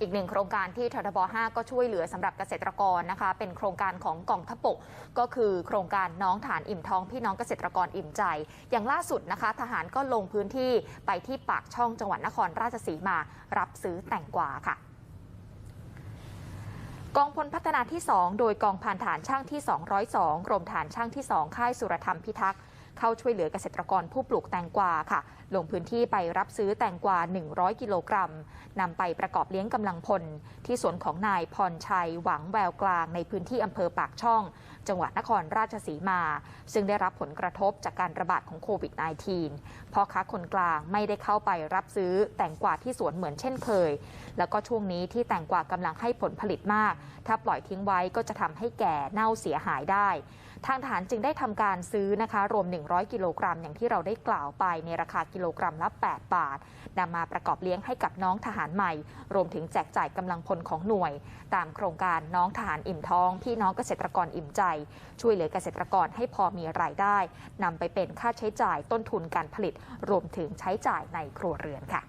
อีกหนึ่งโครงการที่ททบ 5 ก็ช่วยเหลือสำหรับเกษตรกรนะคะ เป็นโครงการของกองทัพบกก็คือโครงการน้องฐานอิ่มท้องพี่น้องเกษตรกรอิ่มใจ อย่างล่าสุดนะคะ ทหารก็ลงพื้นที่ไปที่ปากช่องจังหวัดนครราชสีมารับซื้อแตงกวาค่ะกองพลพัฒนาที่ 2 โดยกองพันฐานช่างที่ 202 กรมฐานช่างที่ 2 ค่ายสุรธรรมพิทักษ์ เข้าช่วยเหลือเกษตรกรผู้ปลูกแตงกวาค่ะ ลงพื้นที่ไปรับซื้อแตงกวา 100 กิโลกรัมนำไปประกอบเลี้ยงกำลังพล ที่สวนของนายพรชัยหวังแววกลางในพื้นที่อำเภอปากช่อง จังหวัดนครราชสีมา ซึ่งได้รับผลกระทบจากการระบาดของโควิด -19 พ่อค้าคนกลางไม่ได้เข้าไปรับซื้อแตงกวาที่สวนเหมือนเช่นเคย แล้วก็ช่วงนี้ที่แตงกวากำลังให้ผลผลิตมาก ถ้าปล่อยทิ้งไว้ก็จะทำให้แก่เน่าเสียหายได้ ทางทหารจึงได้ทำการซื้อนะคะรวม100 กิโลกรัม อย่างที่เราได้กล่าวไปในราคากิโลกรัมละ 8 บาทนำมาประกอบเลี้ยงให้กับน้องทหารใหม่ รวมถึงแจกจ่ายกำลังพลของหน่วย ตามโครงการน้องทหารอิ่มท้อง พี่น้องเกษตรกรอิ่มใจ ช่วยเหลือเกษตรกรให้พอมีรายได้นำไปเป็นค่าใช้จ่ายต้นทุนการผลิต รวมถึงใช้จ่ายในครัวเรือนค่ะ